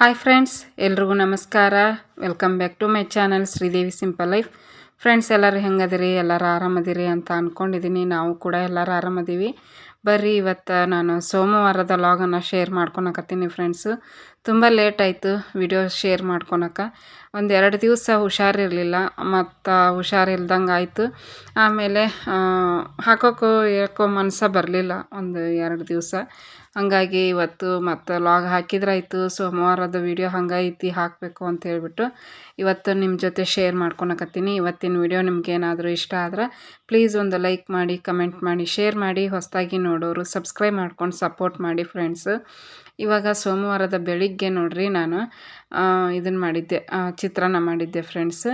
Hi friends ಎಲ್ರಿಗೂ ನಮಸ್ಕಾರ. Welcome back to my channel Sridevi simple life friends ಎಲ್ಲರೂ ಹೆಂಗದಿರಿ? ಎಲ್ಲರೂ ಆರಾಮದಿರಿ ಅಂತ ಅಂದ್ಕೊಂಡಿದ್ದೀನಿ ನಾವು ಕೂಡ ಎಲ್ಲರೂ ಆರಾಮದೀವಿ. ಬರ್ರಿ, ಇವತ್ತು ನಾನು ಸೋಮವಾರದ ಲಾಗನ್ನು ಶೇರ್ ಮಾಡ್ಕೊಳಕತ್ತೀನಿ ಫ್ರೆಂಡ್ಸು ತುಂಬ ಲೇಟ್ ಆಯಿತು ವಿಡಿಯೋ ಶೇರ್ ಮಾಡ್ಕೊಳಕ್ಕೆ ಒಂದು ಎರಡು ದಿವಸ ಹುಷಾರಿರಲಿಲ್ಲ, ಮತ್ತು ಹುಷಾರಿಲ್ದಂಗೆ ಆಯಿತು. ಆಮೇಲೆ ಹಾಕೋಕ್ಕೂ ಯಾಕೋ ಮನಸ್ಸು ಬರಲಿಲ್ಲ ಒಂದು ಎರಡು ದಿವಸ. ಹಾಗಾಗಿ ಇವತ್ತು ಮತ್ತು ಲಾಗ್ ಹಾಕಿದ್ರಾಯಿತು, ಸೋಮವಾರದ ವೀಡಿಯೋ ಹಂಗೈತಿ, ಹಾಕಬೇಕು ಅಂತ ಹೇಳಿಬಿಟ್ಟು ಇವತ್ತು ನಿಮ್ಮ ಜೊತೆ ಶೇರ್ ಮಾಡ್ಕೊಳಕತ್ತೀನಿ. ಇವತ್ತಿನ ವಿಡಿಯೋ ನಿಮ್ಗೆ ಏನಾದರೂ ಇಷ್ಟ ಆದ್ರೆ ಪ್ಲೀಸ್ ಒಂದು ಲೈಕ್ ಮಾಡಿ, ಕಮೆಂಟ್ ಮಾಡಿ, ಶೇರ್ ಮಾಡಿ. ಹೊಸದಾಗಿ ನೋಡೋರು ಸಬ್ಸ್ಕ್ರೈಬ್ ಮಾಡ್ಕೊಂಡು ಸಪೋರ್ಟ್ ಮಾಡಿ ಫ್ರೆಂಡ್ಸ್. ಇವಾಗ ಸೋಮವಾರದ ಬೆಳಿಗ್ಗೆ ನೋಡ್ರಿ ನಾನು ಇದನ್ನು ಮಾಡಿದ್ದೆ ಚಿತ್ರಾನ್ನ ಮಾಡಿದ್ದೆ ಫ್ರೆಂಡ್ಸ್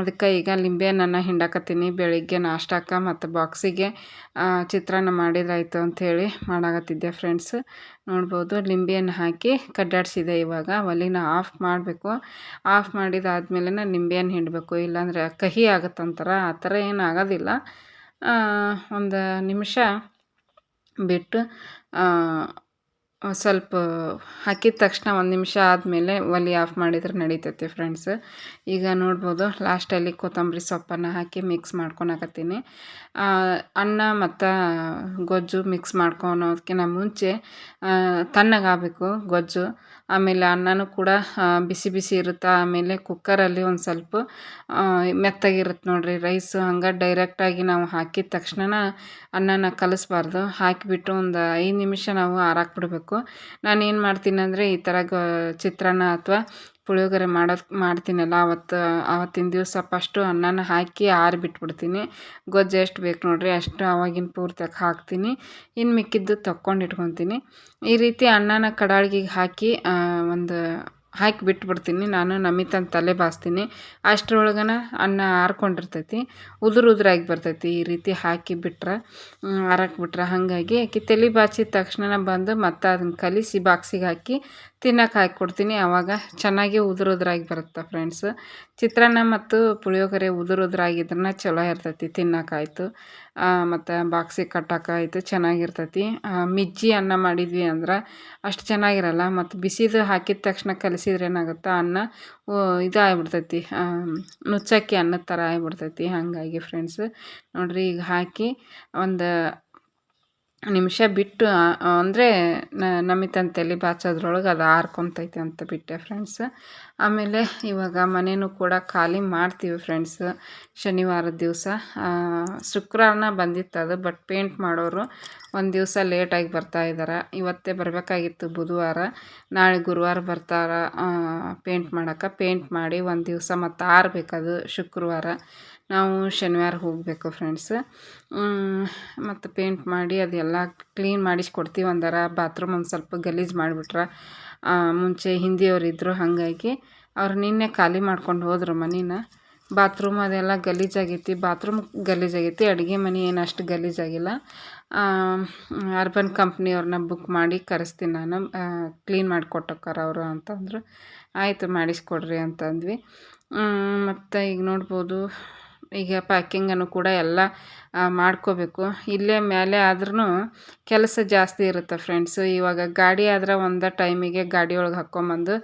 ಅದಕ್ಕೆ ಈಗ ಲಿಂಬೆಹಣ್ಣನ್ನು ಹಿಂಡಾಕತ್ತೀನಿ. ಬೆಳಿಗ್ಗೆ ನಾಷ್ಟಾಕ ಮತ್ತು ಬಾಕ್ಸಿಗೆ ಚಿತ್ರಾನ್ನ ಮಾಡಿದ್ರಾಯ್ತು ಅಂಥೇಳಿ ಮಾಡಾಕತ್ತಿದ್ದೆ ಫ್ರೆಂಡ್ಸ್ ನೋಡ್ಬೋದು, ಲಿಂಬೆಹಣ್ಣು ಹಾಕಿ ಕಡ್ಡಾಡಿಸಿದೆ ಇವಾಗ. ಒಲಿನ ಆಫ್ ಮಾಡಬೇಕು. ಆಫ್ ಮಾಡಿದಾದ್ಮೇಲೆ ಲಿಂಬೆಹಣ್ಣು ಹಿಂಡಬೇಕು. ಇಲ್ಲಾಂದರೆ ಕಹಿ ಆಗುತ್ತಂತಾರ. ಆ ಥರ ಏನು ಆಗೋದಿಲ್ಲ. ಒಂದು ನಿಮಿಷ ಬಿಟ್ಟು ಸ್ವಲ್ಪ ಹಾಕಿದ ತಕ್ಷಣ ಒಂದು ನಿಮಿಷ ಆದಮೇಲೆ ಒಲೆ ಆಫ್ ಮಾಡಿದ್ರೆ ನಡೀತೈತೆ ಫ್ರೆಂಡ್ಸ್ ಈಗ ನೋಡ್ಬೋದು ಲಾಸ್ಟಲ್ಲಿ ಕೊತ್ತಂಬರಿ ಸೊಪ್ಪನ್ನು ಹಾಕಿ ಮಿಕ್ಸ್ ಮಾಡ್ಕೊಳಕತ್ತೀನಿ ಅನ್ನ ಮತ್ತು ಗೊಜ್ಜು ಮಿಕ್ಸ್ ಮಾಡ್ಕೊಳೋದಕ್ಕಿಂತ ಮುಂಚೆ ತಣ್ಣಗಾಗಬೇಕು ಗೊಜ್ಜು. ಆಮೇಲೆ ಅನ್ನನೂ ಕೂಡ ಬಿಸಿ ಬಿಸಿ ಇರುತ್ತೆ, ಆಮೇಲೆ ಕುಕ್ಕರಲ್ಲಿ ಒಂದು ಸ್ವಲ್ಪ ಮೆತ್ತಗಿರುತ್ತೆ ನೋಡಿರಿ. ರೈಸು ಹಂಗೆ ಡೈರೆಕ್ಟಾಗಿ ನಾವು ಹಾಕಿದ ತಕ್ಷಣ ಅನ್ನನ ಕಲಿಸ್ಬಾರ್ದು. ಹಾಕಿಬಿಟ್ಟು ಒಂದು ಐದು ನಿಮಿಷ ನಾವು ಆರಾಕ್ಬಿಡ್ಬೇಕು. ನಾನೇನು ಮಾಡ್ತೀನಿ ಅಂದರೆ ಈ ಥರ ಗ, ಚಿತ್ರಾನ್ನ ಅಥವಾ ಪುಳಿಯೋಗರೆ ಮಾಡೋದು, ಮಾಡ್ತೀನಲ್ಲ ಅವತ್ತು ಆವತ್ತಿನ ದಿವಸ ಫಸ್ಟು ಅನ್ನನ ಹಾಕಿ ಆರಿ ಬಿಟ್ಬಿಡ್ತೀನಿ. ಗೊಜ್ಜು ಎಷ್ಟು ಬೇಕು ನೋಡಿರಿ ಅಷ್ಟು ಆವಾಗಿನ ಪೂರ್ತಿಯಾಗಿ ಹಾಕ್ತೀನಿ. ಇನ್ನು ಮಿಕ್ಕಿದ್ದು ತಕ್ಕೊಂಡು ಇಟ್ಕೊತೀನಿ. ಈ ರೀತಿ ಅನ್ನನ ಕಡಾಳ್ಗಿಗೆ ಹಾಕಿ ಒಂದು ಹಾಕಿ ಬಿಟ್ಬಿಡ್ತೀನಿ. ನಾನು ನಮಿತನ ತಲೆ ಬಾಸ್ತೀನಿ. ಅಷ್ಟರೊಳಗನ ಅನ್ನ ಆರ್ಕೊಂಡಿರ್ತೈತಿ. ಉದುರು ಉದುರಾಗಿ ಬರ್ತೈತಿ. ಈ ರೀತಿ ಹಾಕಿ ಬಿಟ್ರೆ ಆರಕ್ಕೆ ಬಿಟ್ರೆ. ಹಾಗಾಗಿ ಆಕಿ ತಲೆ ಬಾಚಿದ ತಕ್ಷಣ ಬಂದು ಮತ್ತೆ ಅದನ್ನು ಕಲಿಸಿ ಬಾಕ್ಸಿಗೆ ಹಾಕಿ ತಿನ್ನಕ್ಕೆ ಹಾಕಿ ಕೊಡ್ತೀನಿ. ಆವಾಗ ಚೆನ್ನಾಗಿ ಉದುರು ಉದುರಾಗಿ ಬರುತ್ತೆ ಫ್ರೆಂಡ್ಸ್ ಚಿತ್ರಾನ್ನ ಮತ್ತು ಪುಳಿಯೋಗರೆ ಉದುರು ಉದುರಾಗಿದ್ರನ್ನ ಚಲೋ ಇರ್ತೈತಿ ತಿನ್ನೋಕ್ಕಾಯ್ತು ಮತ್ತು ಬಾಕ್ಸಿಗೆ ಇದು ಚೆನ್ನಾಗಿರ್ತೈತಿ. ಮಿಜ್ಜಿ ಅನ್ನ ಮಾಡಿದ್ವಿ ಅಂದ್ರೆ ಅಷ್ಟು ಚೆನ್ನಾಗಿರಲ್ಲ, ಮತ್ತು ಬಿಸಿದು ಹಾಕಿದ ತಕ್ಷಣ ಕಲಿಸಿದ್ರೆ ಏನಾಗುತ್ತೆ, ಅನ್ನ ಇದು ಆಗ್ಬಿಡ್ತೈತಿ ನುಚ್ಚಕ್ಕಿ ಅನ್ನದ ಥರ ಆಗ್ಬಿಡ್ತೈತಿ. ಹಾಗಾಗಿ ಫ್ರೆಂಡ್ಸ್ ನೋಡಿರಿ ಈಗ ಹಾಕಿ ಒಂದು ನಿಮಿಷ ಬಿಟ್ಟು ಅಂದರೆ ನಮಿತನ ತಲೆ ಬಾಚೋದ್ರೊಳಗೆ ಅದು ಆರ್ಕೊತೈತೆ ಅಂತ ಬಿಟ್ಟೆ ಫ್ರೆಂಡ್ಸ್ ಆಮೇಲೆ ಇವಾಗ ಮನೇನೂ ಕೂಡ ಖಾಲಿ ಮಾಡ್ತೀವಿ ಫ್ರೆಂಡ್ಸ್ ಶನಿವಾರದ ದಿವಸ. ಶುಕ್ರವಾರನ ಬಂದಿತ್ತು ಅದು ಬಟ್ ಪೇಂಟ್ ಮಾಡೋರು ಒಂದು ದಿವಸ ಲೇಟಾಗಿ ಬರ್ತಾ ಇದ್ದಾರೆ ಇವತ್ತೇ ಬರಬೇಕಾಗಿತ್ತು ಬುಧವಾರ. ನಾಳೆ ಗುರುವಾರ ಬರ್ತಾರ ಪೇಂಟ್ ಮಾಡೋಕ್ಕೆ. ಪೇಂಟ್ ಮಾಡಿ ಒಂದು ದಿವಸ ಮತ್ತು ಆರಬೇಕದು ಶುಕ್ರವಾರ. ನಾವು ಶನಿವಾರ ಹೋಗಬೇಕು ಫ್ರೆಂಡ್ಸ್ ಮತ್ತು ಪೇಂಟ್ ಮಾಡಿ ಅದೆಲ್ಲ ಕ್ಲೀನ್ ಮಾಡಿಸ್ಕೊಡ್ತೀವಿ ಒಂದರ. ಬಾತ್ರೂಮ್ ಒಂದು ಸ್ವಲ್ಪ ಗಲೀಜು ಮಾಡಿಬಿಟ್ರೆ. ಮುಂಚೆ ಹಿಂದಿಯವ್ರು ಇದ್ದರು ಹಾಗಾಗಿ ಅವ್ರು ನಿನ್ನೆ ಖಾಲಿ ಮಾಡ್ಕೊಂಡು ಹೋದರು ಮನೇನ. ಬಾತ್ರೂಮ್ ಅದೆಲ್ಲ ಗಲೀಜಾಗೈತಿ ಬಾತ್ರೂಮ್ ಗಲೀಜಾಗೈತಿ ಅಡುಗೆ ಮನೆ ಏನು ಅಷ್ಟು ಗಲೀಜಾಗಿಲ್ಲ ಅರ್ಬನ್ ಕಂಪ್ನಿಯವ್ರನ್ನ ಬುಕ್ ಮಾಡಿ ಕರೆಸ್ತೀನಿ ನಾನು. ಕ್ಲೀನ್ ಮಾಡಿಕೊಟ್ಟಕ್ಕಾರ ಅವರು ಅಂತಂದರು. ಆಯಿತು, ಮಾಡಿಸ್ಕೊಡ್ರಿ ಅಂತಂದ್ವಿ. ಮತ್ತು ಈಗ ನೋಡ್ಬೋದು. ಈಗ ಪ್ಯಾಕಿಂಗನ್ನು ಕೂಡ ಎಲ್ಲ ಮಾಡ್ಕೋಬೇಕು. ಇಲ್ಲೇ ಮೇಲೆ ಆದ್ರೂ ಕೆಲಸ ಜಾಸ್ತಿ ಇರುತ್ತೆ ಫ್ರೆಂಡ್ಸು ಇವಾಗ ಗಾಡಿ ಆದ್ರೆ ಒಂದು ಟೈಮಿಗೆ ಗಾಡಿ ಒಳಗೆ ಹಾಕ್ಕೊಂಬಂದು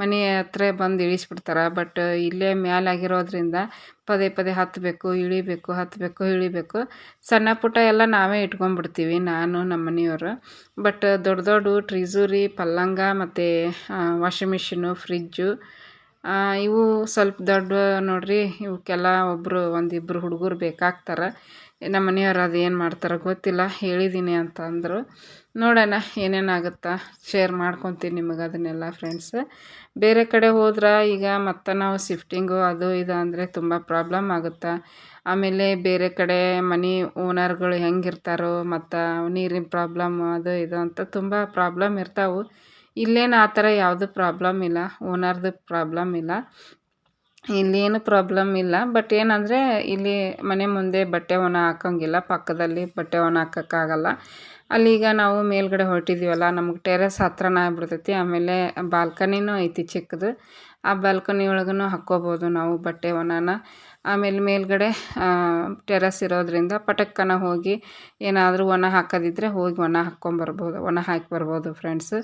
ಮನೆ ಹತ್ರ ಬಂದು ಇಳಿಸ್ಬಿಡ್ತಾರೆ. ಬಟ್ ಇಲ್ಲೇ ಆಗಿರೋದ್ರಿಂದ ಪದೇ ಪದೇ ಹತ್ತಬೇಕು ಇಳಿಬೇಕು ಹತ್ತಬೇಕು ಇಳಿಬೇಕು. ಸಣ್ಣ ಪುಟ್ಟ ಎಲ್ಲ ನಾವೇ ಇಟ್ಕೊಂಡ್ಬಿಡ್ತೀವಿ, ನಾನು ನಮ್ಮ ಮನೆಯವರು. ಬಟ್ ದೊಡ್ಡ ದೊಡ್ಡ ಟ್ರಿಜೂರಿ ಪಲ್ಲಂಗ ಮತ್ತು ವಾಷಿಂಗ್ ಮಿಷಿನು ಫ್ರಿಜ್ಜು ಇವು ಸ್ವಲ್ಪ ದೊಡ್ಡ ನೋಡಿರಿ ಇವಕ್ಕೆಲ್ಲ ಒಬ್ಬರು ಒಂದಿಬ್ಬರು ಹುಡುಗರು ಬೇಕಾಗ್ತಾರೆ. ನಮ್ಮ ಮನೆಯವ್ರು ಅದು ಏನು ಮಾಡ್ತಾರೆ ಗೊತ್ತಿಲ್ಲ ಹೇಳಿದ್ದೀನಿ ಅಂತ ಅಂದರು. ನೋಡೋಣ ಏನೇನಾಗುತ್ತಾ, ಶೇರ್ ಮಾಡ್ಕೊತೀನಿ ನಿಮಗೆ ಅದನ್ನೆಲ್ಲ ಫ್ರೆಂಡ್ಸ್ ಬೇರೆ ಕಡೆ ಹೋದ್ರೆ ಈಗ ಮತ್ತೆ ನಾವು ಶಿಫ್ಟಿಂಗು ಅದು ಇದು ಅಂದರೆ ತುಂಬ ಪ್ರಾಬ್ಲಮ್ ಆಗುತ್ತೆ. ಆಮೇಲೆ ಬೇರೆ ಕಡೆ ಮನೆ ಓನರ್ಗಳು ಹೆಂಗಿರ್ತಾರೋ ಮತ್ತು ನೀರಿನ ಪ್ರಾಬ್ಲಮ್ ಅದು ಇದು ಅಂತ ತುಂಬ ಪ್ರಾಬ್ಲಮ್ ಇರ್ತಾವೆ. ಇಲ್ಲೇನು ಆ ಥರ ಯಾವುದು ಪ್ರಾಬ್ಲಮ್ ಇಲ್ಲ ಓನರ್ದು ಪ್ರಾಬ್ಲಮ್ ಇಲ್ಲ. ಇಲ್ಲೇನು ಪ್ರಾಬ್ಲಮ್ ಇಲ್ಲ ಬಟ್ ಏನಂದರೆ ಇಲ್ಲಿ ಮನೆ ಮುಂದೆ ಬಟ್ಟೆ ಒಣ ಹಾಕೋಂಗಿಲ್ಲ, ಪಕ್ಕದಲ್ಲಿ ಬಟ್ಟೆ ಒಣ ಹಾಕೋಕ್ಕಾಗಲ್ಲ. ಅಲ್ಲಿಗ ನಾವು ಮೇಲ್ಗಡೆ ಹೊರಟಿದ್ದೀವಲ್ಲ ನಮಗೆ ಟೆರೆಸ್ ಹತ್ರನೇ ಆಗ್ಬಿಡ್ತೈತಿ, ಆಮೇಲೆ ಬಾಲ್ಕನಿನೂ ಐತಿ ಚಿಕ್ಕದು. ಆ ಬಾಲ್ಕನಿ ಒಳಗೂ ಹಾಕ್ಕೋಬೋದು ನಾವು ಬಟ್ಟೆ ಒಣನ. ಆಮೇಲೆ ಮೇಲ್ಗಡೆ ಟೆರಸ್ ಇರೋದರಿಂದ ಪಟಕ್ಕನ ಹೋಗಿ ಏನಾದರೂ ಒಣ ಹಾಕೋದಿದ್ರೆ ಹೋಗಿ ಒಣ ಹಾಕ್ಕೊಂಬರ್ಬೋದು, ಒಣ ಹಾಕಿ ಬರ್ಬೋದು ಫ್ರೆಂಡ್ಸ್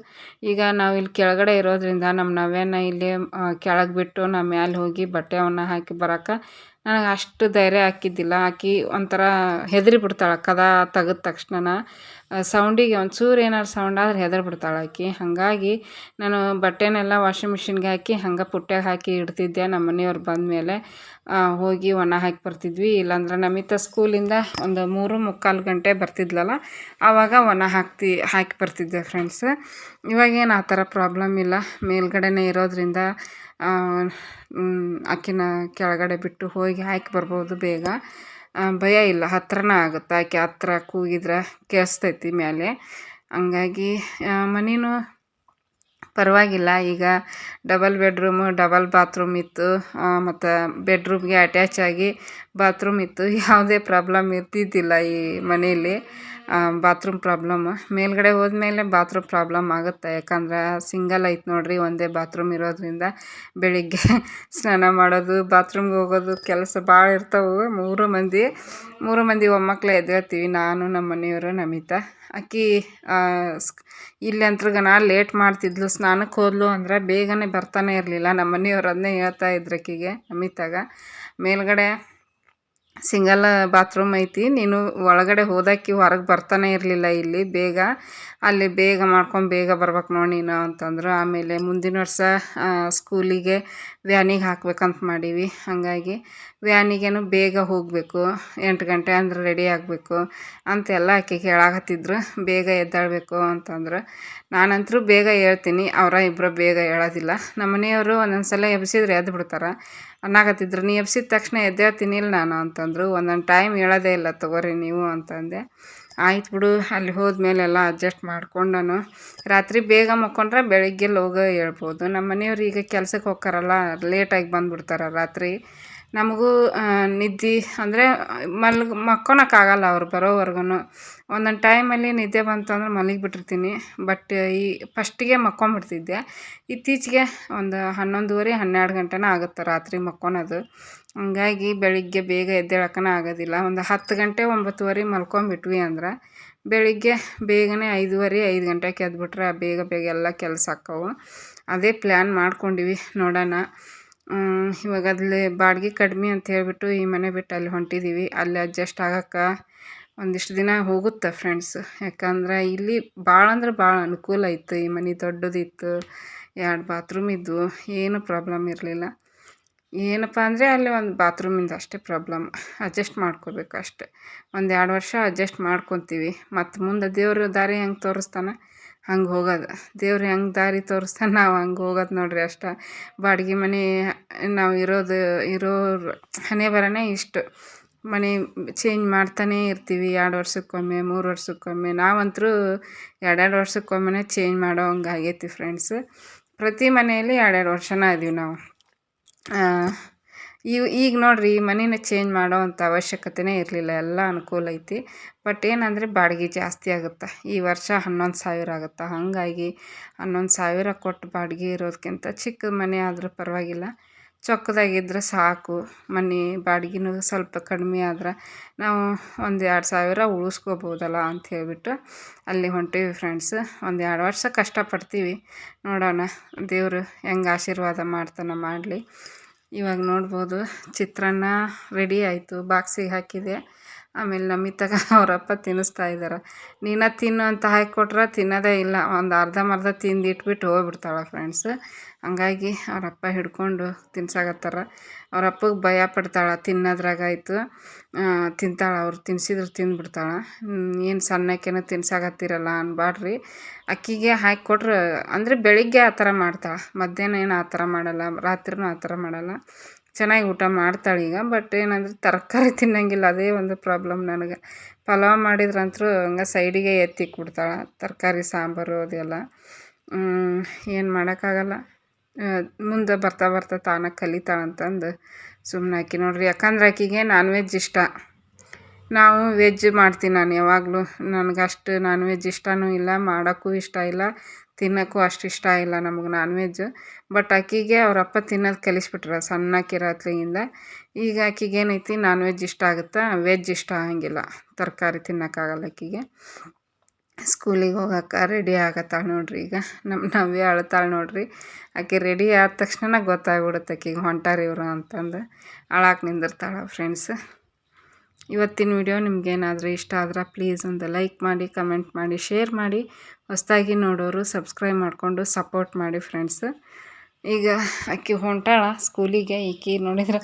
ಈಗ ನಾವು ಇಲ್ಲಿ ಕೆಳಗಡೆ ಇರೋದರಿಂದ ನಮ್ಮ ನವ್ಯನ ಇಲ್ಲಿ ಕೆಳಗೆ ಬಿಟ್ಟು ನಮ್ಮ ಮ್ಯಾಲೆ ಹೋಗಿ ಬಟ್ಟೆ ಒಣ ಹಾಕಿ ಬರೋಕೆ ನನಗೆ ಅಷ್ಟು ಧೈರ್ಯ ಹಾಕಿದ್ದಿಲ್ಲ. ಆಕಿ ಒಂಥರ ಹೆದರಿ ಬಿಡ್ತಾಳೆ ಕದ ತೆಗೆದ ತಕ್ಷಣ ಸೌಂಡಿಗೆ ಒಂಚೂರು ಏನಾದ್ರು ಸೌಂಡ್ ಆದ್ರೆ ಹೆದರಿ ಬಿಡ್ತಾಳೆ ಆಕಿ. ಹಾಗಾಗಿ ನಾನು ಬಟ್ಟೆನೆಲ್ಲ ವಾಷಿಂಗ್ ಮಿಷಿನ್ಗೆ ಹಾಕಿ ಹಂಗೆ ಪುಟ್ಟೆಗೆ ಹಾಕಿ ಇಡ್ತಿದ್ದೆ ನಮ್ಮ ಮನೆಯವ್ರು ಬಂದಮೇಲೆ ಹೋಗಿ ಒಣ ಹಾಕಿ ಬರ್ತಿದ್ವಿ. ಇಲ್ಲಾಂದ್ರೆ ನಮಿತ ಸ್ಕೂಲಿಂದ ಒಂದು ಮೂರು ಮುಕ್ಕಾಲು ಗಂಟೆ ಬರ್ತಿದ್ಲಲ್ಲ ಆವಾಗ ಒಣ ಹಾಕ್ತಿ, ಹಾಕಿ ಬರ್ತಿದ್ದೆ ಫ್ರೆಂಡ್ಸ್ ಇವಾಗೇನು ಆ ಥರ ಪ್ರಾಬ್ಲಮ್ ಇಲ್ಲ. ಮೇಲ್ಗಡೆನೇ ಇರೋದರಿಂದ ಆಕಿನ ಕೆಳಗಡೆ ಬಿಟ್ಟು ಹೋಗಿ ಹಾಕಿ ಬರ್ಬೋದು ಬೇಗ. ಭಯ ಇಲ್ಲ, ಹತ್ರನೇ ಆಗುತ್ತೆ. ಆಕೆ ಹತ್ರ ಕೂಗಿದ್ರೆ ಕೇಳಿಸ್ತೈತಿ ಮೇಲೆ ಹಂಗಾಗಿ ಮನೆಯೂ ಪರವಾಗಿಲ್ಲ. ಈಗ ಡಬಲ್ ಬೆಡ್ರೂಮು, ಡಬಲ್ ಬಾತ್ರೂಮ್ ಇತ್ತು. ಮತ್ತು ಬೆಡ್ರೂಮ್ಗೆ ಅಟ್ಯಾಚ್ ಆಗಿ ಬಾತ್ರೂಮ್ ಇತ್ತು. ಯಾವುದೇ ಪ್ರಾಬ್ಲಮ್ ಇರ್ತಿದ್ದಿಲ್ಲ ಈ ಮನೆಯಲ್ಲಿ. ಬಾತ್ರೂಮ್ ಪ್ರಾಬ್ಲಮ್ ಮೇಲ್ಗಡೆ ಹೋದ್ಮೇಲೆ ಬಾತ್ರೂಮ್ ಪ್ರಾಬ್ಲಮ್ ಆಗುತ್ತೆ. ಯಾಕಂದ್ರೆ ಸಿಂಗಲ್ ಐತೆ ನೋಡ್ರಿ, ಒಂದೇ ಬಾತ್ರೂಮ್ ಇರೋದ್ರಿಂದ ಬೆಳಿಗ್ಗೆ ಸ್ನಾನ ಮಾಡೋದು ಬಾತ್ರೂಮ್ಗೆ ಹೋಗೋದು ಕೆಲಸ ಭಾಳ ಇರ್ತವೆ. ಮೂರು ಮಂದಿ ಮೂರು ಮಂದಿ ಒಮ್ಮಕ್ಕಳು ಎದ್ದೇಳ್ತೀವಿ. ನಾನು ನಮ್ಮ ಮನೆಯವರು, ನಮಿತಾ. ಆಕಿ ಇಲ್ಲಿ ನಾ ಲೇಟ್ ಮಾಡ್ತಿದ್ಲು ಸ್ನಾನಕ್ಕೆ ಹೋದ್ಲು ಅಂದ್ರೆ ಬೇಗನೆ ಬರ್ತಾನೆ ಇರಲಿಲ್ಲ. ನಮ್ಮ ಮನೆಯವ್ರು ಅದನ್ನೇ ಹೇಳ್ತಾ ಇದ್ರು ಆಕಿಗೆ ನಮಿತಾಗ. ಮೇಲ್ಗಡೆ ಸಿಂಗಲ್ ಬಾತ್ರೂಮ್ ಐತಿ. ನೀನು ಒಳಗಡೆ ಹೋದಾಕಿ ಹೊರಗೆ ಬರ್ತಾನೆ ಇರಲಿಲ್ಲ ಇಲ್ಲಿ. ಬೇಗ ಅಲ್ಲಿ ಬೇಗ ಮಾಡ್ಕೊಂಡು ಬೇಗ ಬರ್ಬೇಕು ನೋಡಿ ನೀನು ಅಂತಂದ್ರು. ಆಮೇಲೆ ಮುಂದಿನ ವರ್ಷ ಸ್ಕೂಲಿಗೆ ವ್ಯಾನಿಗೆ ಹಾಕ್ಬೇಕಂತ ಮಾಡೀವಿ. ಹಾಗಾಗಿ ವ್ಯಾನಿಗೇನು ಬೇಗ ಹೋಗಬೇಕು, ಎಂಟು ಗಂಟೆ ಅಂದ್ರೆ ರೆಡಿ ಆಗಬೇಕು ಅಂತೆಲ್ಲ ಆಕೆ ಹೇಳಾಕತ್ತಿದ್ರು. ಬೇಗ ಎದ್ದೇಳಬೇಕು ಅಂತಂದ್ರೆ. ನಾನಂತರೂ ಬೇಗ ಹೇಳ್ತೀನಿ, ಅವರ ಇಬ್ಬರು ಬೇಗ ಹೇಳೋದಿಲ್ಲ. ನಮ್ಮ ಮನೆಯವರು ಒಂದೊಂದು ಸಲ ಎಬ್ಸಿದ್ರೆ ಎದ್ದು ಬಿಡ್ತಾರೆ. ಅನ್ನಾಕತ್ತಿದ್ರು, ನೀ ಎಬ್ಸಿದ ತಕ್ಷಣ ಎದ್ದೇಳ್ತೀನಿ ಇಲ್ಲ ನಾನು ಅಂತಂದರು. ಒಂದೊಂದು ಟೈಮ್ ಹೇಳೋದೇ ಇಲ್ಲ, ತಗೋರಿ ನೀವು ಅಂತಂದೆ. ಆಯ್ತು ಬಿಡು, ಅಲ್ಲಿ ಹೋದ್ಮೇಲೆ ಎಲ್ಲ ಅಡ್ಜಸ್ಟ್ ಮಾಡ್ಕೊಂಡು ರಾತ್ರಿ ಬೇಗ ಮಕ್ಕೊಂಡ್ರೆ ಬೆಳಗ್ಗೆ ಹೋಗೋ ಹೇಳ್ಬೋದು. ನಮ್ಮ ಮನೆಯವ್ರು ಈಗ ಕೆಲಸಕ್ಕೆ ಹೋಗ್ತಾರಲ್ಲ ಲೇಟಾಗಿ ಬಂದುಬಿಡ್ತಾರೆ ರಾತ್ರಿ. ನಮಗೂ ನಿದ್ದೆ ಅಂದರೆ ಮಲ್ಗ್ ಮಕ್ಕೊಳಕ್ಕಾಗಲ್ಲ ಅವ್ರು ಬರೋವರ್ಗೂ ಒಂದೊಂದು ಟೈಮಲ್ಲಿ ನಿದ್ದೆ ಬಂತು ಅಂದ್ರೆ ಮಲಗಿಬಿಟ್ಟಿರ್ತೀನಿ ಬಟ್ ಈ ಫಸ್ಟಿಗೆ ಮಕ್ಕೊಂಬಿಡ್ತಿದ್ದೆ. ಇತ್ತೀಚೆಗೆ ಒಂದು ಹನ್ನೊಂದುವರೆ, ಹನ್ನೆರಡು ಗಂಟೆನೇ ಆಗುತ್ತೆ ರಾತ್ರಿ ಮಕ್ಕೊಳೋದು. ಹಂಗಾಗಿ ಬೆಳಿಗ್ಗೆ ಬೇಗ ಎದ್ದೇಳಕನ ಆಗೋದಿಲ್ಲ. ಒಂದು ಹತ್ತು ಗಂಟೆ, ಒಂಬತ್ತುವರೆ ಮಲ್ಕೊಂಬಿಟ್ವಿ ಅಂದ್ರೆ ಬೆಳಿಗ್ಗೆ ಬೇಗನೆ ಐದುವರೆ, ಐದು ಗಂಟೆಗೆ ಎದ್ಬಿಟ್ರೆ ಬೇಗ ಬೇಗ ಎಲ್ಲ ಕೆಲಸ ಆಕ್ಕವು. ಅದೇ ಪ್ಲ್ಯಾನ್ ಮಾಡ್ಕೊಂಡಿವಿ ನೋಡೋಣ. ಇವಾಗ ಅಲ್ಲಿ ಬಾಡಿಗೆ ಕಡಿಮೆ ಅಂತ ಹೇಳಿಬಿಟ್ಟು ಈ ಮನೆ ಬಿಟ್ಟು ಅಲ್ಲಿ ಹೊಂಟಿದ್ದೀವಿ ಅಲ್ಲಿ ಅಡ್ಜಸ್ಟ್ ಆಗಕ್ಕೆ ಒಂದಿಷ್ಟು ದಿನ ಹೋಗುತ್ತೆ ಫ್ರೆಂಡ್ಸ್ ಯಾಕಂದ್ರೆ ಇಲ್ಲಿ ಭಾಳ ಅಂದ್ರೆ ಭಾಳ ಅನುಕೂಲ ಇತ್ತು ಈ ಮನೆ ದೊಡ್ಡದಿತ್ತು, ಎರಡು ಬಾತ್ರೂಮ್ ಇದ್ದವು ಏನು ಪ್ರಾಬ್ಲಮ್ ಇರಲಿಲ್ಲ. ಏನಪ್ಪ ಅಂದರೆ ಅಲ್ಲಿ ಒಂದು ಬಾತ್ರೂಮಿಂದ ಅಷ್ಟೇ ಪ್ರಾಬ್ಲಮ್ ಅಡ್ಜಸ್ಟ್ ಮಾಡ್ಕೋಬೇಕು ಅಷ್ಟೆ. ಒಂದು ಎರಡು ವರ್ಷ ಅಡ್ಜಸ್ಟ್ ಮಾಡ್ಕೊತೀವಿ. ಮತ್ತು ಮುಂದೆ ದೇವರು ದಾರಿ ಹೆಂಗೆ ತೋರಿಸ್ತಾನೆ? ಹಂಗೆ ಹೋಗೋದು. ದೇವ್ರು, ಹೆಂಗೆ ದಾರಿ ತೋರಿಸ್ತಾನೆ ನಾವು ಹಂಗೆ ಹೋಗೋದು ನೋಡಿರಿ ಅಷ್ಟೇ. ಬಾಡಿಗೆ ಮನೆ ನಾವು ಇರೋದು, ಇರೋ ಹಣೆ ಬರನೇ ಇಷ್ಟು. ಮನೆ ಚೇಂಜ್ ಮಾಡ್ತಾನೇ ಇರ್ತೀವಿ, ಎರಡು ವರ್ಷಕ್ಕೊಮ್ಮೆ, ಮೂರು ವರ್ಷಕ್ಕೊಮ್ಮೆ. ನಾವಂತರೂ ಎರಡೆರಡು ವರ್ಷಕ್ಕೊಮ್ಮೆ ಚೇಂಜ್ ಮಾಡೋ ಹಂಗೆ ಫ್ರೆಂಡ್ಸ್ ಪ್ರತಿ ಮನೆಯಲ್ಲಿ ಎರಡೆರಡು ವರ್ಷನೇ ಇದೀವಿ ನಾವು. ಇವು ಈಗ ನೋಡಿರಿ ಈ ಮನೇನ ಚೇಂಜ್ ಮಾಡೋ ಅಂಥ ಅವಶ್ಯಕತೆನೇ ಇರಲಿಲ್ಲ, ಎಲ್ಲ ಅನುಕೂಲ ಐತಿ. ಬಟ್ ಏನಂದರೆ ಬಾಡಿಗೆ ಜಾಸ್ತಿ ಆಗುತ್ತೆ. ಈ ವರ್ಷ ಹನ್ನೊಂದು ಸಾವಿರ ಆಗುತ್ತೆ. ಹಾಗಾಗಿ ಹನ್ನೊಂದು ಸಾವಿರ ಕೊಟ್ಟು ಬಾಡಿಗೆ ಇರೋದಕ್ಕಿಂತ ಚಿಕ್ಕ ಮನೆ ಆದರೂ ಪರವಾಗಿಲ್ಲ. ಚೊಕ್ಕದಾಗಿದ್ದರೆ ಸಾಕು. ಮನೆ ಬಾಡಿಗೆನೂ ಸ್ವಲ್ಪ ಕಡಿಮೆ ಆದ್ರೆ ನಾವು ಒಂದು ಎರಡು ಸಾವಿರ ಉಳಿಸ್ಕೋಬೋದಲ್ಲ ಅಂತ ಹೇಳಿಬಿಟ್ಟು ಅಲ್ಲಿ ಹೊಂಟೀವಿ ಫ್ರೆಂಡ್ಸ್ ಒಂದು ಎರಡು ವರ್ಷ ಕಷ್ಟಪಡ್ತೀವಿ ನೋಡೋಣ ದೇವರು ಹೆಂಗೆ ಆಶೀರ್ವಾದ ಮಾಡ್ತಾನೆ ಮಾಡಲಿ. ಇವಾಗ ನೋಡ್ಬೋದು ಚಿತ್ರಾನ್ನ ರೆಡಿ ಆಯಿತು ಬಾಕ್ಸಿಗೆ ಹಾಕಿದೆ. ಆಮೇಲೆ ನಮಿತಾಗ ಅವರಪ್ಪ ತಿನ್ನಿಸ್ತಾ ಇದ್ದಾರೆ ನೀನು ತಿನ್ನು ಅಂತ ಹಾಕಿಕೊಟ್ರೆ ತಿನ್ನೋದೇ ಇಲ್ಲ. ಒಂದು ಅರ್ಧಂಬರ್ಧ ತಿಂದು ಇಟ್ಬಿಟ್ಟು ಹೋಗ್ಬಿಡ್ತಾಳೆ ಫ್ರೆಂಡ್ಸ್ ಹಂಗಾಗಿ ಅವರಪ್ಪ ಹಿಡ್ಕೊಂಡು ತಿನ್ಸಾಕತ್ತಾರ. ಅವರಪ್ಪಗೆ ಭಯ ಪಡ್ತಾಳೆ. ತಿನ್ನೋದ್ರಾಗಾಯ್ತು ತಿಂತಾಳೆ. ಅವ್ರು ತಿನ್ಸಿದ್ರೆ ತಿಂದ್ಬಿಡ್ತಾಳೆ ಏನು ಸಣ್ಣಕ್ಕೇನೋ ತಿನ್ಸಾಕತ್ತೀರಲ್ಲ ಅನ್ಬಾಡ್ರಿ ಅಕ್ಕಿಗೆ ಹಾಕಿ ಕೊಟ್ರೆ, ಅಂದರೆ ಬೆಳಿಗ್ಗೆ ಆ ಥರ ಮಾಡ್ತಾಳೆ. ಮಧ್ಯಾಹ್ನ ಏನು ಆ ಥರ ಮಾಡಲ್ಲ. ರಾತ್ರಿನೂ ಆ ಥರ ಮಾಡಲ್ಲ. ಚೆನ್ನಾಗಿ ಊಟ ಮಾಡ್ತಾಳೆ ಈಗ ಬಟ್ ಏನಂದ್ರೆ ತರಕಾರಿ ತಿನ್ನಂಗಿಲ್ಲ, ಅದೇ ಒಂದು ಪ್ರಾಬ್ಲಮ್ ನನಗೆ. ಪಲಾವ್ ಮಾಡಿದ್ರಂತೂ ಹಂಗೆ ಸೈಡಿಗೆ ಎತ್ತಿ ಕೊಡ್ತಾಳೆ, ತರಕಾರಿ, ಸಾಂಬಾರು ಅದೆಲ್ಲ. ಏನು ಮಾಡೋಕ್ಕಾಗಲ್ಲ. ಮುಂದೆ ಬರ್ತಾ ಬರ್ತಾ ತಾನಾಗಿ ಕಲಿತಾಳಂತಂದು ಸುಮ್ಮನೆ ಆಕಿ ನೋಡ್ರಿ. ಯಾಕಂದ್ರೆ ಆಕಿಗೆ ನಾನ್ ವೆಜ್ ಇಷ್ಟ. ನಾವು ವೆಜ್ ಮಾಡ್ತೀನಿ ನಾನು ಯಾವಾಗಲೂ. ನನಗಷ್ಟು ನಾನ್ ವೆಜ್ ಇಷ್ಟವೂ ಇಲ್ಲ, ಮಾಡೋಕ್ಕೂ ಇಷ್ಟ ಇಲ್ಲ. ತಿನ್ನೋಕ್ಕೂ ಅಷ್ಟು ಇಷ್ಟ ಇಲ್ಲ ನಮಗೆ ನಾನ್ ವೆಜ್ ಬಟ್ ಆಕಿಗೆ ಅವ್ರ ಅಪ್ಪ ತಿನ್ನೋದು ಕಲಿಸ್ಬಿಟ್ರು ಸಣ್ಣಕ್ಕಿರತ್ಲಿಂದ ಈಗ ಆಕಿಗೆ ಏನೈತಿ ನಾನ್ ವೆಜ್ ಇಷ್ಟ ಆಗುತ್ತೆ? ವೆಜ್ ಇಷ್ಟ ಆಗಂಗಿಲ್ಲ. ತರಕಾರಿ ತಿನ್ನೋಕ್ಕಾಗಲ್ಲ ಆಕಿಗೆ ಸ್ಕೂಲಿಗೆ ಹೋಗಾಕ ರೆಡಿ ಆಗತ್ತಾಳೆ ನೋಡ್ರಿ ಈಗ. ನಮ್ಮ ನವ್ಯ ಅಳ್ತಾಳೆ ನೋಡ್ರಿ. ಆಕೆ ರೆಡಿ ಆದ ತಕ್ಷಣ ಗೊತ್ತಾಗ್ಬಿಡುತ್ತೆ ಆಕಿಗೆ ಹೊಂಟಾರಿ ಇವರು ಅಂತಂದು. ಅಳಾಕೆ ನಿಂದಿರ್ತಾಳೆ ಫ್ರೆಂಡ್ಸ್ ಇವತ್ತಿನ ವಿಡಿಯೋ ನಿಮಗೇನಾದರೂ ಇಷ್ಟ ಆದ್ರೆ ಪ್ಲೀಸ್ ಒಂದು ಲೈಕ್ ಮಾಡಿ ಕಮೆಂಟ್ ಮಾಡಿ ಶೇರ್ ಮಾಡಿ. ಹೊಸದಾಗಿ ನೋಡೋರು ಸಬ್ಸ್ಕ್ರೈಬ್ ಮಾಡಿಕೊಂಡು ಸಪೋರ್ಟ್ ಮಾಡಿ ಫ್ರೆಂಡ್ಸ್ ಈಗ ಆಕೆ ಹೊಂಟಾಳ ಸ್ಕೂಲಿಗೆ ಈಕೆ ನೋಡಿದ್ರೆ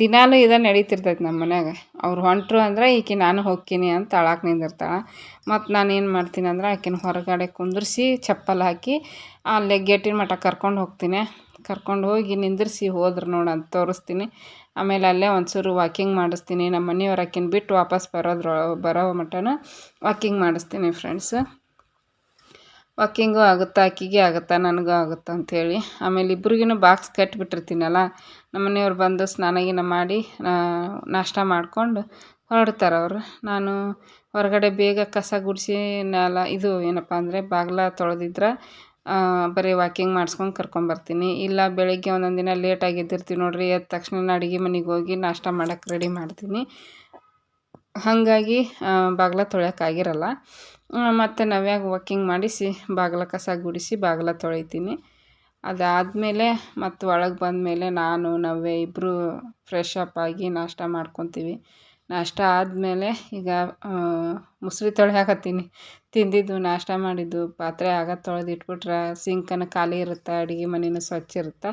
ದಿನಾಲೂ ಇದ ನಡೀತಿರ್ತೈತೆ ನಮ್ಮ ಮನ್ಯಾಗ. ಅವ್ರು ಹೊಂಟ್ರು ಅಂದ್ರೆ ಈಕೆ ನಾನು ಹೋಗ್ತೀನಿ ಅಂತ ಅಳಾಕೆ ನಿಂದಿರ್ತಾಳೆ. ಮತ್ತು ನಾನು ಏನು ಮಾಡ್ತೀನಿ ಅಂದ್ರೆ ಆಕಿನ ಹೊರಗಡೆ ಕುಂದ್ರಿಸಿ, ಚಪ್ಪಲ್ ಹಾಕಿ ಅಲ್ಲೇ ಗೇಟಿನ ಮಟ್ಟ ಕರ್ಕೊಂಡು ಹೋಗ್ತೀನಿ. ಕರ್ಕೊಂಡು ಹೋಗಿ ನಿಂದಿರಿಸಿ ಹೋದ್ರು ನೋಡಿ ಅಂತ ತೋರಿಸ್ತೀನಿ. ಆಮೇಲೆ ಅಲ್ಲೇ ಒಂಚೂರು ವಾಕಿಂಗ್ ಮಾಡಿಸ್ತೀನಿ. ನಮ್ಮ ಮನೆಯವ್ರು ಆಕಿನ ಬಿಟ್ಟು ವಾಪಸ್ ಬರೋದ್ರ, ಬರೋ ಮಟನ ವಾಕಿಂಗ್ ಮಾಡಿಸ್ತೀನಿ ಫ್ರೆಂಡ್ಸ್ ವಾಕಿಂಗು ಆಗುತ್ತಾ, ಅಕ್ಕಿಗೆ ಆಗುತ್ತಾ, ನನಗೂ ಆಗುತ್ತಾ ಅಂಥೇಳಿ ಆಮೇಲೆ ಇಬ್ರಿಗೂ ಬಾಕ್ಸ್ ಕಟ್ಟಿಬಿಟ್ಟಿರ್ತೀನಲ್ಲ ನಮ್ಮ ಮನೆಯವ್ರು ಬಂದು ಸ್ನಾನ ಗೀನ ಮಾಡಿ ನಾಷ್ಟ ಮಾಡಿಕೊಂಡು ಹೊರಡ್ತಾರೆ ಅವರು. ನಾನು ಹೊರಗಡೆ ಬೇಗ ಕಸ ಗುಡಿಸಿ, ನೆಲ, ಇದು ಏನಪ್ಪ ಅಂದರೆ ಬಾಗಿಲ ತೊಳೆದಿದ್ರೆ ಬರೀ ವಾಕಿಂಗ್ ಮಾಡಿಸ್ಕೊಂಡು ಕರ್ಕೊಂಬರ್ತೀನಿ ಇಲ್ಲ ಬೆಳಗ್ಗೆ ಒಂದೊಂದು ದಿನ ಲೇಟಾಗಿ ಎದ್ದಿರ್ತೀವಿ ನೋಡಿರಿ, ಎದ್ದ ತಕ್ಷಣ ನಾನು ಅಡುಗೆ ಮನೆಗೆ ಹೋಗಿ ನಾಷ್ಟ ಮಾಡೋಕೆ ರೆಡಿ ಮಾಡ್ತೀನಿ. ಹಾಗಾಗಿ ಬಾಗಿಲ ತೊಳೆಯೋಕ್ಕಾಗಿರಲ್ಲ ಮತ್ತು ನವ್ಯಾಗ ವಾಕಿಂಗ್ ಮಾಡಿಸಿ, ಬಾಗಿಲ ಕಸ ಗುಡಿಸಿ ಬಾಗಿಲ ತೊಳಿತೀನಿ. ಅದಾದಮೇಲೆ ಮತ್ತು ಒಳಗೆ ಬಂದಮೇಲೆ ನಾನು, ನವ್ಯ ಇಬ್ಬರು ಫ್ರೆಶ್ ಅಪ್ ಆಗಿ ನಾಷ್ಟ ಮಾಡ್ಕೊತೀವಿ. ನಾಷ್ಟ ಆದಮೇಲೆ ಈಗ ಮುಸ್ರೆ ತೊಳ್ಯಾಕತ್ತೀನಿ. ತಿಂದಿದ್ದು, ನಾಷ್ಟ ಮಾಡಿದ್ದು, ಪಾತ್ರೆ ಆಗ ತೊಳೆದು ಇಟ್ಬಿಟ್ರೆ ಸಿಂಕನ ಖಾಲಿ ಇರುತ್ತೆ, ಅಡುಗೆ ಮನೆಯೂ ಸ್ವಚ್ಛ ಇರುತ್ತೆ?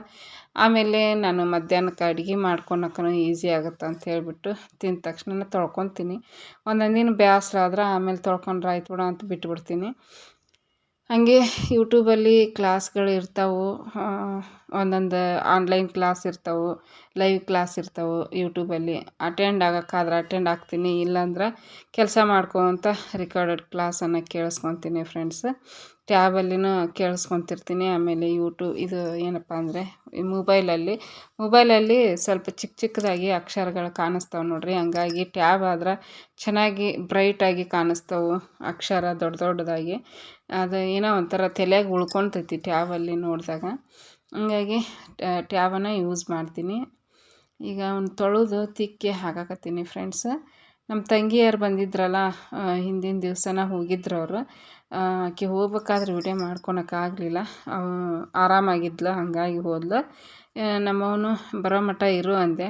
ಆಮೇಲೆ ನಾನು ಮಧ್ಯಾಹ್ನಕ್ಕೆ ಅಡುಗೆ ಮಾಡ್ಕೊಳಕ್ಕೂ ಈಸಿ ಆಗುತ್ತೆ ಅಂತ ಹೇಳಿಬಿಟ್ಟು ತಿಂದ ತಕ್ಷಣ ತೊಳ್ಕೊತೀನಿ. ಒಂದೊಂದು ದಿನ ಬೇಸ್ರ ಆದ್ರೆ ಆಮೇಲೆ ತೊಳ್ಕೊಂಡ್ರೆ ಆಯ್ತು ಬಿಡ ಅಂತ ಬಿಟ್ಬಿಡ್ತೀನಿ. ಹಾಗೆ ಯೂಟ್ಯೂಬಲ್ಲಿ ಕ್ಲಾಸ್ಗಳು ಇರ್ತಾವೆ ಒಂದೊಂದು ಆನ್ಲೈನ್ ಕ್ಲಾಸ್ ಇರ್ತವೆ ಲೈವ್ ಕ್ಲಾಸ್ ಇರ್ತವೆ ಯೂಟ್ಯೂಬಲ್ಲಿ ಅಟೆಂಡ್ ಆಗೋಕ್ಕಾದ್ರೆ ಅಟೆಂಡ್ ಆಗ್ತೀನಿ, ಇಲ್ಲಾಂದ್ರೆ ಕೆಲಸ ಮಾಡ್ಕೊತ ರೆಕಾರ್ಡೆಡ್ ಕ್ಲಾಸನ್ನು ಕೇಳಿಸ್ಕೊತೀನಿ ಫ್ರೆಂಡ್ಸ್ ಟ್ಯಾಬಲ್ಲಿನೂ ಕೇಳಿಸ್ಕೊತಿರ್ತೀನಿ. ಆಮೇಲೆ ಯೂಟ್ಯೂಬ್ ಇದು ಏನಪ್ಪ ಅಂದರೆ ಮೊಬೈಲಲ್ಲಿ ಮೊಬೈಲಲ್ಲಿ ಸ್ವಲ್ಪ ಚಿಕ್ಕ ಚಿಕ್ಕದಾಗಿ ಅಕ್ಷರಗಳು ಕಾಣಿಸ್ತಾವೆ ನೋಡಿರಿ. ಹಂಗಾಗಿ ಟ್ಯಾಬ್ ಆದ್ರೆ ಚೆನ್ನಾಗಿ ಬ್ರೈಟಾಗಿ ಕಾಣಿಸ್ತವೆ ಅಕ್ಷರ ದೊಡ್ಡ ದೊಡ್ಡದಾಗಿ. ಅದು ಏನೋ ಒಂಥರ ತಲೆಗೆ ಉಳ್ಕೊತೈತಿ ಟ್ಯಾಬಲ್ಲಿ ನೋಡಿದಾಗ. ಹಂಗಾಗಿ ಟ್ಯಾಬನ್ನು ಯೂಸ್ ಮಾಡ್ತೀನಿ. ಈಗ ಅವ್ನು ತೊಳೆದು ತಿಕ್ಕಿ ಹಾಕಾಕತ್ತೀನಿ ಫ್ರೆಂಡ್ಸ್. ನಮ್ಮ ತಂಗಿಯರು ಬಂದಿದ್ರಲ್ಲ ಹಿಂದಿನ ದಿವಸನ ಹೋಗಿದ್ರು ಅವರು. ಆಕೆ ಹೋಗ್ಬೇಕಾದ್ರೆ ವಿಡಿಯೋ ಮಾಡ್ಕೊಳಕ್ಕಾಗಲಿಲ್ಲ. ಆರಾಮಾಗಿದ್ಲು, ಹಾಗಾಗಿ ಹೋದ್ಲು. ನಮ್ಮವನು, ಬರೋ ಮಠ ಇರು ಅಂದೆ.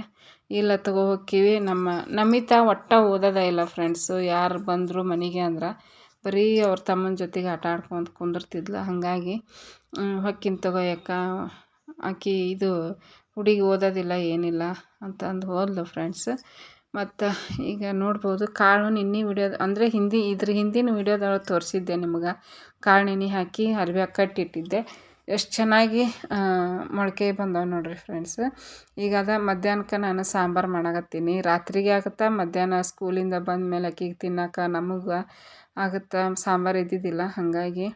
ಇಲ್ಲ, ತಗೋ ಹೋಕ್ಕೀವಿ ನಮ್ಮ, ನಮಿತಾ ಒಟ್ಟು ಓದೋದೇ ಇಲ್ಲ ಫ್ರೆಂಡ್ಸು. ಯಾರು ಬಂದರು ಮನೆಗೆ ಅಂದ್ರೆ ಬರೀ ಅವ್ರ ತಮ್ಮನ ಜೊತೆಗೆ ಆಟ ಆಡ್ಕೊಂತ ಕುಂದಿರ್ತಿದ್ಲು. ಹಾಗಾಗಿ ಹೊಕ್ಕಿನ ತಗೊಯಕ್ಕ ಆಕಿ ಇದು ಹುಡುಗಿ ಓದೋದಿಲ್ಲ, ಏನಿಲ್ಲ ಅಂತ ಅಂದು ಹೋದ್ಲು ಫ್ರೆಂಡ್ಸ್ ಮತ್ತು ಈಗ ನೋಡ್ಬೋದು, ಕಾಳು ನಿನ್ನೆ ವಿಡಿಯೋ ಅಂದರೆ ಹಿಂದಿ, ಇದ್ರ ಹಿಂದಿನ ವಿಡಿಯೋದೊಳಗೆ ತೋರಿಸಿದ್ದೆ ನಿಮ್ಗೆ. ಕಾಳು ನೆನೆ ಹಾಕಿ ಅರಿವೆ ಕಟ್ಟಿಟ್ಟಿದ್ದೆ ಎಷ್ಟು ಚೆನ್ನಾಗಿ ಮೊಳಕೆ ಬಂದವೆ ನೋಡಿರಿ ಫ್ರೆಂಡ್ಸ್ ಈಗ ಅದ ಮಧ್ಯಾಹ್ನಕ್ಕೆ ನಾನು ಸಾಂಬಾರು ಮಾಡಕತ್ತೀನಿ. ರಾತ್ರಿಗೆ ಆಗುತ್ತೆ, ಮಧ್ಯಾಹ್ನ ಸ್ಕೂಲಿಂದ ಬಂದ ಮೇಲೆ ಅಕ್ಕಿಗೆ ತಿನ್ನೋಕೆ ನಮಗೆ ಆಗುತ್ತೆ ಸಾಂಬಾರು ಇದ್ದಿದ್ದಿಲ್ಲ. ಹಾಗಾಗಿ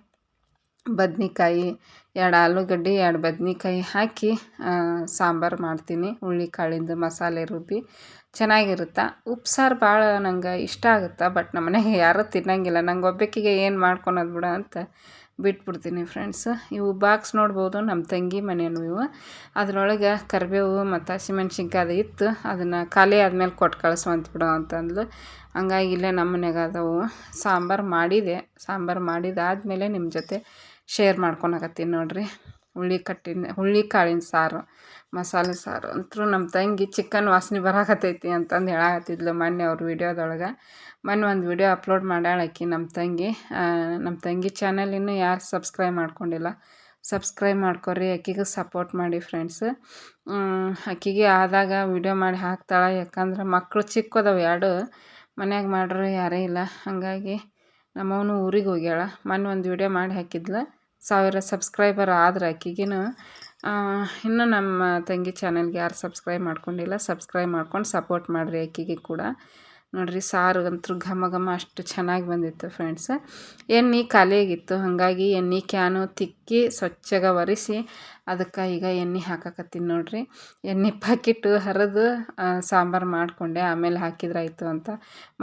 ಬದ್ನಿಕಾಯಿ, ಎರಡು ಆಲೂಗಡ್ಡೆ, ಎರಡು ಬದ್ನಿಕಾಯಿ ಹಾಕಿ ಸಾಂಬಾರು ಮಾಡ್ತೀನಿ. ಹುಳ್ಳಿಕಾಳಿಂದು ಮಸಾಲೆ ರುಬ್ಬಿ ಚೆನ್ನಾಗಿರುತ್ತೆ? ಉಪ್ಸಾರು ಭಾಳ ನಂಗೆ ಇಷ್ಟ ಆಗುತ್ತೆ? ಬಟ್ ನಮ್ಮ ಮನೆಗೆ ಯಾರೂ ತಿನ್ನಂಗಿಲ್ಲ. ನಂಗೆ ಒಬ್ಬಕ್ಕಿಗೆ ಏನು ಮಾಡ್ಕೊಳೋದು ಬಿಡ ಅಂತ ಬಿಟ್ಬಿಡ್ತೀನಿ ಫ್ರೆಂಡ್ಸ್ ಇವು ಬಾಕ್ಸ್ ನೋಡ್ಬೋದು ನಮ್ಮ ತಂಗಿ ಮನೆಯೂ ಇವು. ಅದರೊಳಗೆ ಕರಿಬೇವು ಮತ್ತು ಹಸಿಮೆಣ್ಸಿನ್ಕಾಯಿ ಇತ್ತು. ಅದನ್ನು ಖಾಲಿ ಆದಮೇಲೆ ಕೊಟ್ಟು ಕಳಿಸುವಂತ ಬಿಡು ಅಂತಂದ್ಲು. ಹಂಗಾಗಿ ಇಲ್ಲೇ ನಮ್ಮ ಮನೆಗೆ ಅದಾವು. ಸಾಂಬಾರು ಮಾಡಿದೆ. ಸಾಂಬಾರು ಮಾಡಿದಾದಮೇಲೆ ನಿಮ್ಮ ಜೊತೆ ಶೇರ್ ಮಾಡ್ಕೊಳಕತ್ತೀನಿ ನೋಡಿರಿ. ಹುಳ್ಳಿ ಕಟ್ಟಿನ ಹುಳ್ಳಿ ಕಾಳಿನ ಸಾರು. ಮಸಾಲೆ ಸಾರು ಅಂತೂ ನಮ್ಮ ತಂಗಿ ಚಿಕನ್ ವಾಸನೆ ಬರಾಕತ್ತೈತಿ ಅಂತಂದು ಹೇಳಾಕತ್ತಿದ್ಲು ಮೊನ್ನೆ ಅವ್ರ ವೀಡಿಯೋದೊಳಗೆ. ಮೊನ್ನೆ ಒಂದು ವೀಡಿಯೋ ಅಪ್ಲೋಡ್ ಮಾಡ್ಯಾಳಕ್ಕಿ ನಮ್ಮ ತಂಗಿ. ನಮ್ಮ ತಂಗಿ ಚಾನಲ್ ಇನ್ನೂ ಯಾರು ಸಬ್ಸ್ಕ್ರೈಬ್ ಮಾಡ್ಕೊಂಡಿಲ್ಲ ಸಬ್ಸ್ಕ್ರೈಬ್ ಮಾಡ್ಕೊರಿ ಅಕ್ಕಿಗೆ ಸಪೋರ್ಟ್ ಮಾಡಿ ಫ್ರೆಂಡ್ಸ್. ಅಕ್ಕಿಗೆ ಆದಾಗ ವೀಡಿಯೋ ಮಾಡಿ ಹಾಕ್ತಾಳೆ, ಯಾಕಂದ್ರೆ ಮಕ್ಕಳು ಚಿಕ್ಕದವು ಎರಡು ಮನ್ಯಾಗ ಮಾಡ್ರೆ ಯಾರೇ ಇಲ್ಲ. ಹಾಗಾಗಿ ನಮ್ಮವನು ಊರಿಗೆ ಹೋಗ್ಯಾಳ. ಮೊನ್ನೆ ಒಂದು ವೀಡಿಯೋ ಮಾಡಿ ಹಾಕಿದ್ಲು. ಸಾವಿರ ಸಬ್ಸ್ಕ್ರೈಬರ್ ಆದ್ರೆ ಆಕಿಗೇನು ಇನ್ನೂ ನಮ್ಮ ತಂಗಿ ಚಾನೆಲ್ಗೆ ಯಾರು ಸಬ್ಸ್ಕ್ರೈಬ್ ಮಾಡ್ಕೊಂಡಿಲ್ಲ, ಸಬ್ಸ್ಕ್ರೈಬ್ ಮಾಡ್ಕೊಂಡು ಸಪೋರ್ಟ್ ಮಾಡಿರಿ ಅಕ್ಕಿಗೆ ಕೂಡ. ನೋಡಿರಿ ಸಾರು ಅಂತೂ ಘಮ ಘಮ ಅಷ್ಟು ಚೆನ್ನಾಗಿ ಬಂದಿತ್ತು ಫ್ರೆಂಡ್ಸ್ ಎಣ್ಣೆ ಖಾಲಿಯಾಗಿತ್ತು, ಹಾಗಾಗಿ ಎಣ್ಣೆ ಕ್ಯಾನು ತಿಕ್ಕಿ ಸ್ವಚ್ಛಗೆ ಒರೆಸಿ ಅದಕ್ಕೆ ಈಗ ಎಣ್ಣೆ ಹಾಕಕತ್ತೀನಿ ನೋಡಿರಿ. ಎಣ್ಣೆ ಪ್ಯಾಕೆಟು ಹರಿದು ಸಾಂಬಾರು ಮಾಡಿಕೊಂಡೆ, ಆಮೇಲೆ ಹಾಕಿದ್ರಾಯಿತು ಅಂತ.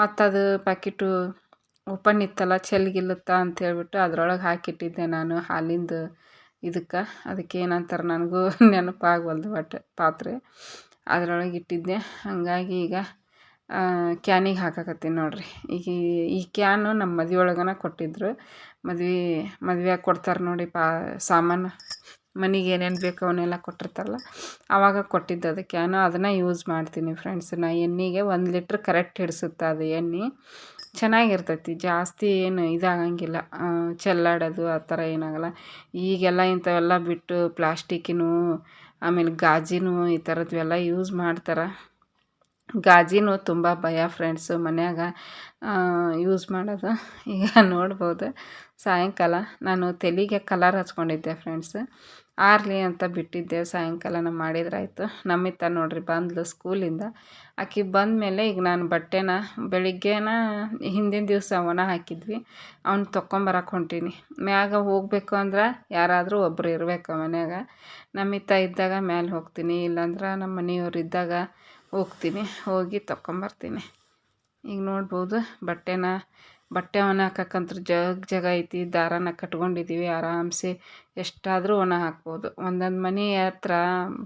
ಮತ್ತು ಅದು ಪ್ಯಾಕೆಟು ಓಪನ್ ಇತ್ತಲ್ಲ ಚೆಲ್ಗಿಲ್ಲುತ್ತಾ ಅಂತ ಹೇಳ್ಬಿಟ್ಟು ಅದರೊಳಗೆ ಹಾಕಿಟ್ಟಿದ್ದೆ ನಾನು ಹಾಲಿಂದು. ಇದಕ್ಕೆ. ಅದಕ್ಕೆ ಏನಂತಾರೆ ನನಗೂ ನೆನಪಾಗವಲ್ದು ಒಟ್ಟು ಪಾತ್ರೆ. ಅದರೊಳಗೆ ಇಟ್ಟಿದ್ದೆ. ಹಾಗಾಗಿ ಈಗ ಕ್ಯಾನಿಗೆ ಹಾಕಕತ್ತೀನಿ ನೋಡಿರಿ. ಈಗ ಈ- ಕ್ಯಾನು ನಮ್ಮ ಮದ್ವೆ ಒಳಗನ ಕೊಟ್ಟಿದ್ದರು ಮದ್ವೆ, ಮದ್ವೆಯಾಗ ಕೊಡ್ತಾರೆ ನೋಡಿ ಪಾ, ಸಾಮಾನು. ಮನೆಗೆ ಏನೇನು ಬೇಕು ಅವನ್ನೆಲ್ಲ ಕೊಟ್ಟಿರ್ತಾರಲ್ಲ ಆವಾಗ ಕೊಟ್ಟಿದ್ದು ಅದು ಕ್ಯಾನು. ಅದನ್ನು ಯೂಸ್ ಮಾಡ್ತೀನಿ ಫ್ರೆಂಡ್ಸ್ ನಾ ಎಣ್ಣೆಗೆ ಒಂದು ಲೀಟ್ರ್ ಕರೆಕ್ಟ್ ಹಿಡಿಸುತ್ತೆ ಅದು ಎಣ್ಣೆ. ಚೆನ್ನಾಗಿರ್ತೈತಿ, ಜಾಸ್ತಿ ಏನು ಇದಾಗಂಗಿಲ್ಲ. ಚೆಲ್ಲಾಡೋದು ಆ ಥರ ಏನಾಗಲ್ಲ. ಈಗೆಲ್ಲ ಇಂಥವೆಲ್ಲ ಬಿಟ್ಟು ಪ್ಲಾಸ್ಟಿಕ್ಕಿನವು ಆಮೇಲೆ ಗಾಜಿನವು ಈ ಥರದ್ವೆಲ್ಲ ಯೂಸ್ ಮಾಡ್ತಾರೆ. ಗಾಜಿನೂ ತುಂಬ ಭಯ ಫ್ರೆಂಡ್ಸು ಮನ್ಯಾಗ ಯೂಸ್ ಮಾಡೋದು. ಈಗ ನೋಡ್ಬೋದು. ಸಾಯಂಕಾಲ ನಾನು ತಲೆಗೆ ಕಲರ್ ಹಚ್ಕೊಂಡಿದ್ದೆ ಫ್ರೆಂಡ್ಸ್. ಆರಲಿ ಅಂತ ಬಿಟ್ಟಿದ್ದೆ ಸಾಯಂಕಾಲನ ಮಾಡಿದ್ರಾಯ್ತು. ನಮ್ಮಿತ್ತ ನೋಡ್ರಿ ಬಂದ್ಲು ಸ್ಕೂಲಿಂದ. ಆಕೆ ಬಂದಮೇಲೆ ಈಗ ನಾನು ಬಟ್ಟೆನ ಬೆಳಿಗ್ಗೆನ ಹಿಂದಿನ ದಿವಸ ಒಣ ಹಾಕಿದ್ವಿ. ಅವ್ನು ತೊಗೊಂಬರಕ್ಕೆ ಹೊಂಟೀನಿ. ಮ್ಯಾಗ ಹೋಗಬೇಕು ಅಂದ್ರೆ ಯಾರಾದರೂ ಒಬ್ಬರು ಇರಬೇಕು ಮನ್ಯಾಗ. ನಮ್ಮಿತ್ತ ಇದ್ದಾಗ ಮ್ಯಾಲೆ ಹೋಗ್ತೀನಿ, ಇಲ್ಲಾಂದ್ರೆ ನಮ್ಮ ಮನೆಯವ್ರು ಇದ್ದಾಗ ಹೋಗ್ತೀನಿ, ಹೋಗಿ ತೊಗೊಂಬರ್ತೀನಿ ಈಗ ನೋಡ್ಬೋದು ಬಟ್ಟೆನ ಬಟ್ಟೆ ಒಣ ಹಾಕಕ್ಕಂತೂ ಜಗ್ ಜಗ ಐತಿ, ದಾರಾನ ಕಟ್ಕೊಂಡಿದ್ದೀವಿ ಆರಾಮ್ಸೆ ಎಷ್ಟಾದರೂ ಒಣ ಹಾಕ್ಬೋದು. ಒಂದೊಂದು ಮನೆ ಹತ್ರ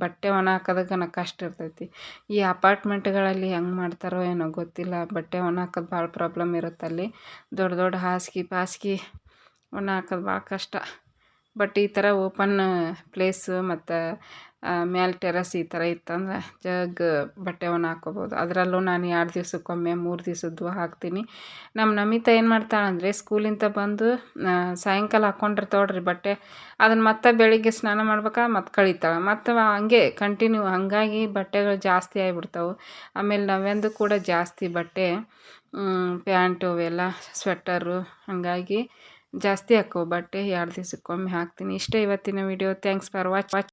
ಬಟ್ಟೆ ಒಣ ಹಾಕೋದಕ್ಕನ ಕಷ್ಟ ಇರ್ತೈತಿ. ಈ ಅಪಾರ್ಟ್ಮೆಂಟ್ಗಳಲ್ಲಿ ಹೆಂಗೆ ಮಾಡ್ತಾರೋ ಏನೋ ಗೊತ್ತಿಲ್ಲ. ಬಟ್ಟೆ ಒಣ ಹಾಕೋದು ಭಾಳ ಪ್ರಾಬ್ಲಮ್ ಇರುತ್ತೆ ಅಲ್ಲಿ. ದೊಡ್ಡ ದೊಡ್ಡ ಹಾಸಿಗೆ ಪಾಸಿಗೆ ಒಣ ಹಾಕೋದು ಭಾಳ ಕಷ್ಟ. ಬಟ್ ಈ ಥರ ಓಪನ್ ಪ್ಲೇಸು ಮತ್ತು ಮ್ಯಾಲೆ ಟೆರಸ್ ಈ ಥರ ಇತ್ತಂದ್ರೆ ಜಗ್ ಬಟ್ಟೆ ಒಣ ಹಾಕ್ಕೋಬೋದು. ಅದರಲ್ಲೂ ನಾನು ಎರಡು ದಿವಸಕ್ಕೊಮ್ಮೆ, ಮೂರು ದಿವಸದ್ದು ಹಾಕ್ತೀನಿ. ನಮ್ಮ ನಮಿತಾ ಏನು ಮಾಡ್ತಾಳಂದರೆ ಸ್ಕೂಲಿಂದ ಬಂದು ಸಾಯಂಕಾಲ ಹಾಕ್ಕೊಂಡಿರ್ತಾಳೆ ನೋಡ್ರಿ ಬಟ್ಟೆ, ಅದನ್ನು ಮತ್ತೆ ಬೆಳಿಗ್ಗೆ ಸ್ನಾನ ಮಾಡ್ಬೇಕಾ, ಮತ್ತೆ ಕಳಿತಾಳೆ. ಮತ್ತು ಹಂಗೆ ಕಂಟಿನ್ಯೂ ಹಾಗಾಗಿ ಬಟ್ಟೆಗಳು ಜಾಸ್ತಿ ಆಗಿಬಿಡ್ತಾವೆ. ಆಮೇಲೆ ನಾವೆಂದು ಕೂಡ ಜಾಸ್ತಿ ಬಟ್ಟೆ ಪ್ಯಾಂಟು ಅವೆಲ್ಲ ಸ್ವೆಟರು ಹಾಗಾಗಿ ಜಾಸ್ತಿ ಹಾಕೋ ಬಟ್ಟೆ ಎರಡು ದಿವಸಕ್ಕೊಮ್ಮೆ ಹಾಕ್ತೀನಿ. ಇಷ್ಟೇ ಇವತ್ತಿನ video. Thanks for watch watch